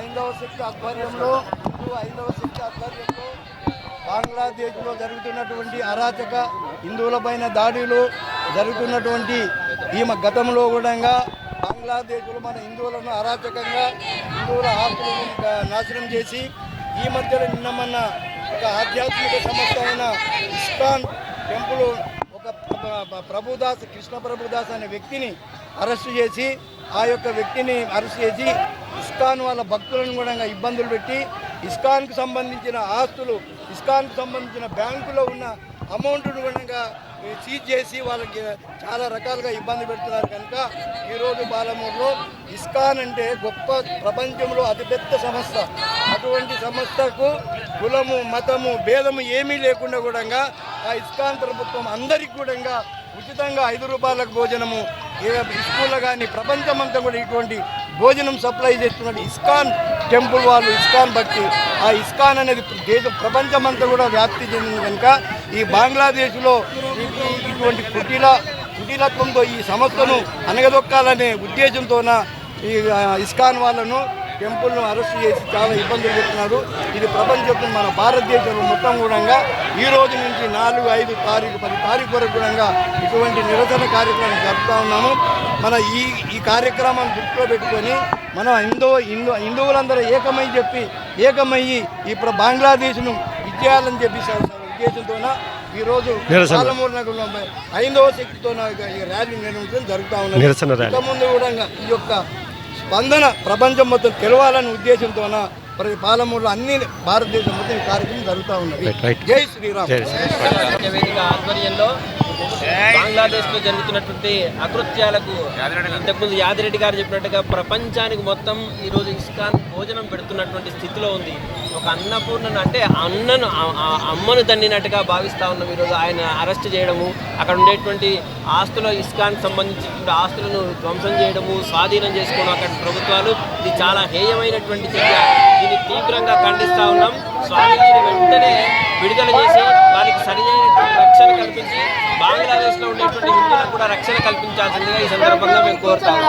ఐదవ శక్తి ఆధ్వర్యంలో హిందూ ఐదవ శక్తి ఆధ్వర్యంలో బంగ్లాదేశ్లో జరుగుతున్నటువంటి అరాచక హిందువులపైన దాడులు జరుగుతున్నటువంటి ఈమె గతంలో కూడా బంగ్లాదేశ్లో మన హిందువులను అరాచకంగా హిందువుల ఆస్తులను నాశనం చేసి ఈ మధ్యలో నిన్న మొన్న ఒక ఆధ్యాత్మిక సంస్థ అయిన ఇస్కాన్ టెంపుల్ ఒక ప్రభుదాస్ కృష్ణ ప్రభుదాస్ అనే వ్యక్తిని అరెస్ట్ చేసి ఆ యొక్క వ్యక్తిని అరెస్ట్ చేసి ఇస్కాన్ వాళ్ళ భక్తులను కూడా ఇబ్బందులు పెట్టి ఇస్కాన్కు సంబంధించిన ఆస్తులు ఇస్కాన్కు సంబంధించిన బ్యాంకులో ఉన్న అమౌంట్ను కూడా సీజ్ చేసి వాళ్ళకి చాలా రకాలుగా ఇబ్బంది పెడుతున్నారు కనుక ఈరోజు బాలమూరులో ఇస్కాన్ అంటే గొప్ప ప్రపంచంలో అతిపెద్ద సంస్థ. అటువంటి సంస్థకు కులము మతము భేదము ఏమీ లేకుండా కూడా ఆ ఇస్కాన్ ప్రభుత్వం అందరికీ కూడా ఉచితంగా ఐదు రూపాయలకు భోజనము ఏ స్కూల్లో కానీ ప్రపంచమంతా కూడా ఇటువంటి భోజనం సప్లై చేస్తున్నట్టు ఇస్కాన్ టెంపుల్ వాళ్ళు ఇస్కాన్ భక్తి ఆ ఇస్కాన్ అనేది దేశం ప్రపంచమంతా కూడా వ్యాప్తి చెందింది కనుక ఈ బంగ్లాదేశ్లో ఇటువంటి కుటీల కుటీలత్వంతో ఈ సంస్థను అనగదొక్కాలనే ఉద్దేశంతోన ఈ ఇస్కాన్ వాళ్ళను టెంపుల్ను అరెస్ట్ చేసి చాలా ఇబ్బందులు పెడుతున్నారు. ఇది ప్రపంచం మన భారతదేశంలో మొత్తం కూడా ఈ రోజు నుంచి నాలుగు ఐదు తారీఖు పది తారీఖు వరకు కూడా ఇటువంటి నిరసన కార్యక్రమం జరుపుతూ ఉన్నాము. మన ఈ ఈ కార్యక్రమాన్ని దృష్టిలో పెట్టుకొని మనం హిందూ హిందూ హిందువులందరూ ఏకమై చెప్పి ఏకమయ్యి ఇప్పుడు బంగ్లాదేశ్ను విజయాలని చెప్పి ఉద్దేశంతోన ఈరోజు. పాలమూరు నగరంలో ఐదవ శక్తితో ఈ ర్యాలీ నిర్వహించడం జరుగుతూ ఉన్నది ముందు కూడా ఈ యొక్క స్పందన ప్రపంచం మొత్తం తెలవాలనే ఉద్దేశంతోన ప్రతి పాలమూరులో అన్ని భారతదేశం మొత్తం ఈ కార్యక్రమం జరుగుతూ ఉన్నది. జై శ్రీరామ్. ఆధ్వర్యంలో బంగ్లాదేశ్లో జరుగుతున్నటువంటి అకృత్యాలకు ఇంతకుముందు యాదిరెడ్డి గారు చెప్పినట్టుగా ప్రపంచానికి మొత్తం ఈ రోజు ఇస్కాన్ భోజనం పెడుతున్నటువంటి స్థితిలో ఉంది. ఒక అన్నపూర్ణను అంటే అన్నను అమ్మను దండినట్టుగా భావిస్తా ఉన్నాం ఈరోజు. ఆయన అరెస్ట్ చేయడము అక్కడ ఉండేటువంటి ఆస్తుల ఇస్కాన్ సంబంధించినటువంటి ఆస్తులను ధ్వంసం చేయడము స్వాధీనం చేసుకోవడం అక్కడ ప్రభుత్వాలు. ఇది చాలా హేయమైనటువంటి చర్య. తీవ్రంగా ఖండిస్తా ఉన్నాం. స్వామీజీని వెంటనే విడుదల చేసి వారికి సరైనటువంటి రక్షణ కల్పించి బంగ్లాదేశ్లో ఉండేటువంటి హిందువులకు కూడా రక్షణ కల్పించాల్సిందిగా ఈ సందర్భంగా మేము కోరుతాము